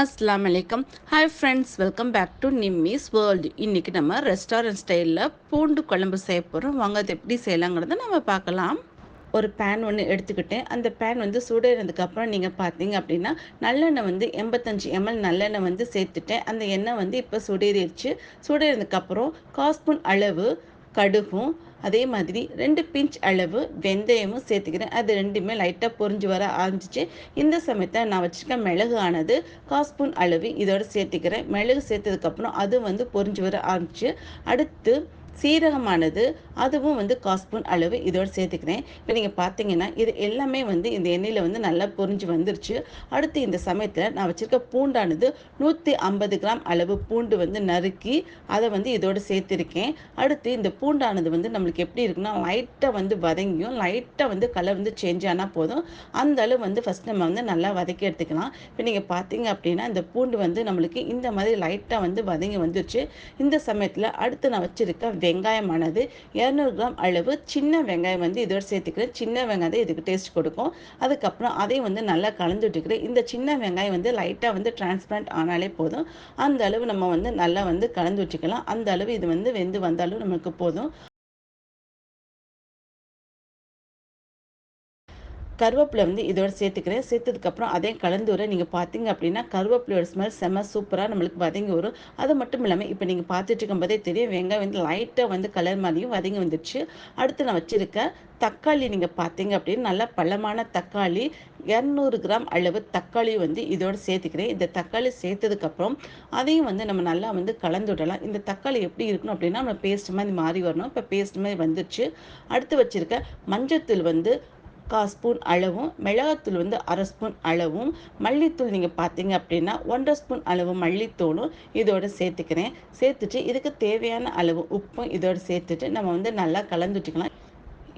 அஸ்லாம் வலைக்கம் hi friends welcome back to Nimmi's world இன்றைக்கி நம்ம ரெஸ்டாரண்ட் ஸ்டைலில் பூண்டு குழம்பு செய்ய போகிறோம் வாங்க அது எப்படி செய்யலாங்கிறத நம்ம பார்க்கலாம். ஒரு பேன் ஒன்று எடுத்துக்கிட்டேன். அந்த பேன் வந்து சூடேறதுக்கப்புறம் நீங்கள் பார்த்தீங்க அப்படின்னா நல்லெண்ணெய் வந்து எண்பத்தஞ்சு எம்எல் நல்லெண்ணெய் வந்து சேர்த்துட்டேன். அந்த எண்ணெய் வந்து இப்போ சுடேறிடுச்சு கால் காஸ்பூன் அளவு கடுகும். அதே மாதிரி ரெண்டு பிஞ்ச் அளவு வெந்தயமும் சேர்த்துக்கிறேன். அது ரெண்டுமே லைட்டாக பொறிஞ்சு வர ஆரம்பிச்சிச்சு. இந்த சமயத்தில் நான் வச்சுருக்க மிளகு ஆனது காஸ்பூன் அளவு இதோட சேர்த்துக்கிறேன். மிளகு சேர்த்ததுக்கப்புறம் அது வந்து பொறிஞ்சு வர ஆரம்பிச்சு அடுத்து சீரகமானது அதுவும் வந்து காஸ்பூன் அளவு இதோடு சேர்த்துக்கிறேன். இப்போ நீங்கள் பார்த்தீங்கன்னா இது எல்லாமே வந்து இந்த எண்ணெயில் வந்து நல்லா பொறிஞ்சு வந்துருச்சு. அடுத்து இந்த சமயத்தில் நான் வச்சுருக்க பூண்டானது நூற்றி ஐம்பது கிராம் அளவு பூண்டு வந்து நறுக்கி அதை வந்து இதோடு சேர்த்துருக்கேன். அடுத்து இந்த பூண்டானது வந்து நம்மளுக்கு எப்படி இருக்குன்னா லைட்டாக வந்து வதங்கியும் லைட்டாக வந்து கலர் வந்து சேஞ்ச் ஆனால் போதும். அந்த அளவு வந்து ஃபஸ்ட் நம்ம வந்து நல்லா வதக்கி எடுத்துக்கலாம். இப்போ நீங்கள் பார்த்தீங்க அப்படின்னா இந்த பூண்டு வந்து நம்மளுக்கு இந்த மாதிரி லைட்டாக வந்து வதங்கி வந்துருச்சு. இந்த சமயத்தில் அடுத்து நான் வச்சுருக்க வெங்காயமானது இரநூறு கிராம் அளவு சின்ன வெங்காயம் வந்து இதோட சேர்த்துக்கிறேன். சின்ன வெங்காயம் இதுக்கு டேஸ்ட் கொடுக்கும். அதுக்கப்புறம் அதையும் வந்து நல்லா கலந்து விட்டுக்கிறேன். இந்த சின்ன வெங்காயம் வந்து லைட்டாக வந்து டிரான்ஸ்பரண்ட் ஆனாலே போதும். அந்த அளவு நம்ம வந்து நல்லா வந்து கலந்து வச்சுக்கலாம் அந்த அளவு இது வந்து வெந்து வந்தாலும் நமக்கு போதும். கருவேப்பிலை வந்து இதோட சேர்த்துக்கிறேன். சேர்த்ததுக்கப்புறம் அதையும் கலந்து வர நீங்கள் பார்த்தீங்க அப்படின்னா கருவேப்பிலையோட ஸ்மெல் செம்ம சூப்பராக நம்மளுக்கு வதங்கி வரும். அது மட்டும் இல்லாமல் இப்போ நீங்கள் பார்த்துட்டு இருக்கும்போதே தெரியும் வெங்காயம் வந்து லைட்டாக வந்து கலர் மாதிரியும் வதங்கி வந்துடுச்சு. அடுத்து நான் வச்சுருக்க தக்காளி நீங்கள் பார்த்தீங்க அப்படின்னு நல்லா பழமான தக்காளி. இரநூறு கிராம் அளவு தக்காளி வந்து இதோடு சேர்த்துக்கிறேன். இந்த தக்காளி சேர்த்ததுக்கப்புறம் அதையும் வந்து நம்ம நல்லா வந்து கலந்து விடலாம். இந்த தக்காளி எப்படி இருக்கணும் அப்படின்னா நம்ம பேஸ்ட் மாதிரி மாறி வரணும். இப்போ பேஸ்ட் மாதிரி வந்துடுச்சு. அடுத்து வச்சுருக்க மஞ்சத்தூள் வந்து கால் ஸ்பூன் அளவும் மிளகாத்தூள் வந்து அரை ஸ்பூன் அளவும் மல்லித்தூள் நீங்கள் பார்த்தீங்க அப்படின்னா ஒன்றரை ஸ்பூன் அளவு மல்லித்தூளும் இதோடு சேர்த்துக்கிறேன். சேர்த்துட்டு இதுக்கு தேவையான அளவு உப்பும் இதோடு சேர்த்துட்டு நம்ம வந்து நல்லா கலந்துட்டுக்கலாம்.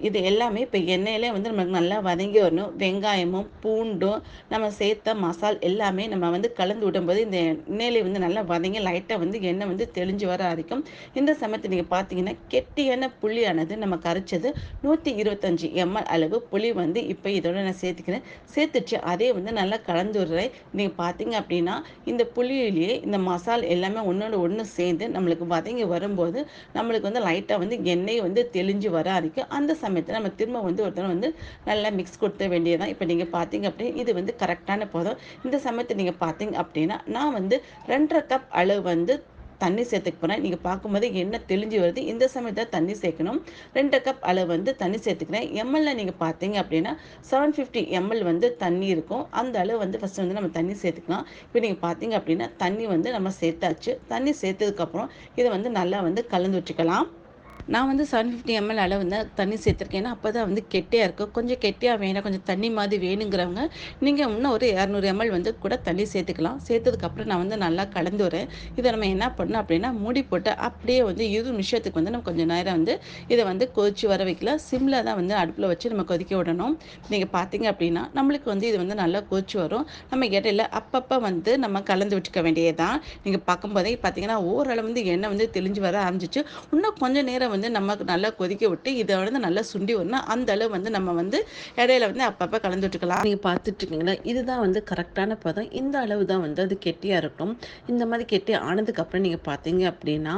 இது எல்லாமே இப்போ எண்ணெயிலே வந்து நமக்கு நல்லா வதங்கி வரணும் வெங்காயமும் பூண்டும் நம்ம சேர்த்த மசால் எல்லாமே நம்ம வந்து கலந்து விடும்போது இந்த எண்ணெயிலே வந்து நல்லா வதங்கி லைட்டாக வந்து எண்ணெய் வந்து தெளிஞ்சு வர வரைக்கும் இந்த சமயத்தில் நீங்கள் பார்த்தீங்கன்னா கெட்டியான புளியானது நம்ம கரைச்சது நூற்றி இருபத்தஞ்சி எம்எல் அளவு புளி வந்து இப்போ இதோட நான் சேர்த்துக்கிறேன். சேர்த்துச்சு அதே வந்து நல்லா கலந்து விடுறேன். நீங்கள் பார்த்தீங்க அப்படின்னா இந்த புளியிலேயே இந்த மசால் எல்லாமே ஒன்றோட ஒன்று சேர்ந்து நம்மளுக்கு வதங்கி வரும்போது நம்மளுக்கு வந்து லைட்டாக வந்து எண்ணெய் வந்து தெளிஞ்சு வர வரைக்கும் அந்த சமயத்தில் நம்ம திரும்ப வந்து ஒருத்தனை வந்து நல்லா மிக்ஸ் கொடுத்த வேண்டியதான் இப்போ நீங்கள் பார்த்தீங்க அப்படின்னா இது வந்து கரெக்டான போதும். இந்த சமயத்தில் நீங்கள் பார்த்தீங்க அப்படின்னா நான் வந்து ரெண்டரை கப் அளவு வந்து தண்ணி சேர்த்துக்க போகிறேன் நீங்கள் பார்க்கும்போது என்ன தெளிஞ்சு வருது? இந்த சமயத்தில் தண்ணி சேர்க்கணும். ரெண்டு கப் அளவு வந்து தண்ணி சேர்த்துக்கிறேன். எம்எல்ல நீங்கள் பார்த்தீங்க அப்படின்னா செவன் ஃபிஃப்டி எம்எல் வந்து தண்ணி இருக்கும். அந்த அளவு வந்து ஃபஸ்ட்டு வந்து நம்ம தண்ணி சேர்த்துக்கலாம். இப்போ நீங்கள் பார்த்தீங்க அப்படின்னா தண்ணி வந்து நம்ம சேர்த்தாச்சு. தண்ணி சேர்த்ததுக்கப்புறம் இதை வந்து நல்லா வந்து கலந்து வச்சுக்கலாம். நான் வந்து செவன் ஃபிஃப்டி எம்எல் அளவு வந்து தண்ணி சேர்த்துருக்கேன். ஏன்னா அப்போ தான் வந்து கெட்டியாக இருக்கும் கொஞ்சம் கெட்டியாக வேணும் கொஞ்சம் தண்ணி மாதிரி வேணுங்கிறவங்க நீங்கள் இன்னும் ஒரு இரநூறு எம்எல் வந்து கூட தண்ணி சேர்த்துக்கலாம். சேர்த்ததுக்கப்புறம் நான் வந்து நல்லா கலந்து வரேன் இதை நம்ம என்ன பண்ணணும் அப்படின்னா மூடி போட்டு அப்படியே வந்து இது நிமிஷத்துக்கு வந்து நம்ம கொஞ்சம் நேரம் வந்து இதை வந்து கொதிச்சு வர வைக்கலாம். சிம்மில் தான் வந்து அடுப்பில் வச்சு நம்ம கொதிக்க விடணும். நீங்கள் பார்த்தீங்க அப்படின்னா நம்மளுக்கு வந்து இது வந்து நல்லா கொதிச்சு வரும். நம்ம இடையில அப்பப்போ வந்து நம்ம கலந்து விட்டுக்க வேண்டியதுதான். நீங்கள் பார்க்கும்போதே பார்த்தீங்கன்னா ஓரளவு வந்து எண்ணெய் வந்து தெளிஞ்சு வர ஆரம்பிச்சிச்சு. இன்னும் கொஞ்சம் நேரம் வந்து நமக்கு நல்லா கொதிக்க விட்டு இதை வந்து நல்லா சுண்டி வரணும் அந்த அளவு வந்து நம்ம வந்து இடையில வந்து அப்பப்போ கலந்து விட்டுக்கலாம் நீங்கள் பார்த்துட்டு இருக்கீங்களா? இதுதான் வந்து கரெக்டான பதம். இந்த அளவு தான் வந்து அது கெட்டியாக இருக்கும் இந்த மாதிரி கெட்டி ஆனதுக்கப்புறம் நீங்கள் பார்த்தீங்க அப்படின்னா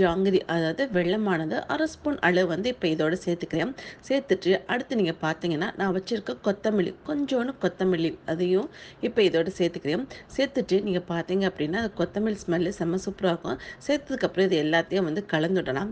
ஜாங்கிரி அதாவது வெள்ளமானது அரை ஸ்பூன் அளவு வந்து இப்போ இதோட சேர்த்துக்கிறேன். சேர்த்துட்டு அடுத்து நீங்கள் பார்த்தீங்கன்னா நான் வச்சுருக்க கொத்தமல்லி கொஞ்சோன்னு கொத்தமல்லி அதையும் இப்போ இதோட சேர்த்துக்கிறேன். சேர்த்துட்டு நீங்கள் பார்த்தீங்க அப்படின்னா கொத்தமல்லி ஸ்மெல்லு செம்ம சூப்பராக இருக்கும். சேர்த்ததுக்கப்புறம் இது எல்லாத்தையும் வந்து கலந்து விடலாம்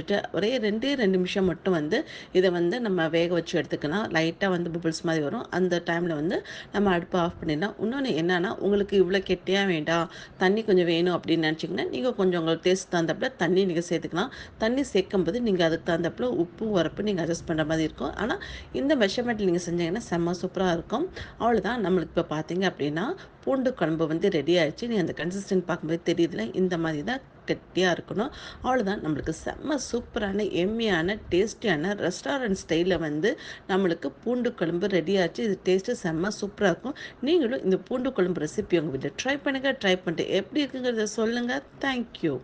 வச்சுட்டு ஒரே ரெண்டே ரெண்டு நிமிஷம் மட்டும் வந்து இதை வந்து நம்ம வேக வச்சு எடுத்துக்கலாம். லைட்டாக வந்து புபிள்ஸ் மாதிரி வரும். அந்த டைமில் வந்து நம்ம அடுப்பை ஆஃப் பண்ணிடலாம். இன்னொன்று என்னென்னா உங்களுக்கு இவ்வளோ கெட்டியாக வேண்டாம். தண்ணி கொஞ்சம் வேணும் அப்படின்னு நினச்சிங்கன்னா நீங்கள் கொஞ்சம் உங்களுக்கு டேஸ்ட் தகுந்தப்பில் தண்ணி நீங்கள் சேர்த்துக்கலாம். தண்ணி சேர்க்கும்போது நீங்கள் அதுக்கு தகுந்தப்பில் உப்பு உரப்பு நீங்கள் அட்ஜஸ்ட் பண்ணுற மாதிரி இருக்கும். ஆனால் இந்த மெஷர்மெண்ட் நீங்கள் செஞ்சீங்கன்னா செம்ம சூப்பராக இருக்கும். அவ்வளோதான் நம்மளுக்கு இப்போ பார்த்தீங்க அப்படின்னா பூண்டு குழம்பு வந்து ரெடி ஆகிடுச்சு நீங்கள் அந்த கன்சிஸ்டன்ட் பார்க்கும்போது தெரியுதுல இந்த மாதிரி தான் கெட்டியாக இருக்கணும். அவ்வளோதான் நம்மளுக்கு செம்ம சூப்பரான எம்மியான டேஸ்டியான ரெஸ்டாரண்ட் ஸ்டைலில் வந்து நம்மளுக்கு பூண்டு குழம்பு ரெடியாச்சு இது டேஸ்ட்டு செம்ம சூப்பராக இருக்கும். நீங்களும் இந்த பூண்டு குழம்பு ரெசிபி உங்கள் வீட்டில் ட்ரை பண்ணுங்கள் ட்ரை பண்ணிட்டு எப்படி இருக்குங்கிறத சொல்லுங்கள் தேங்க்யூ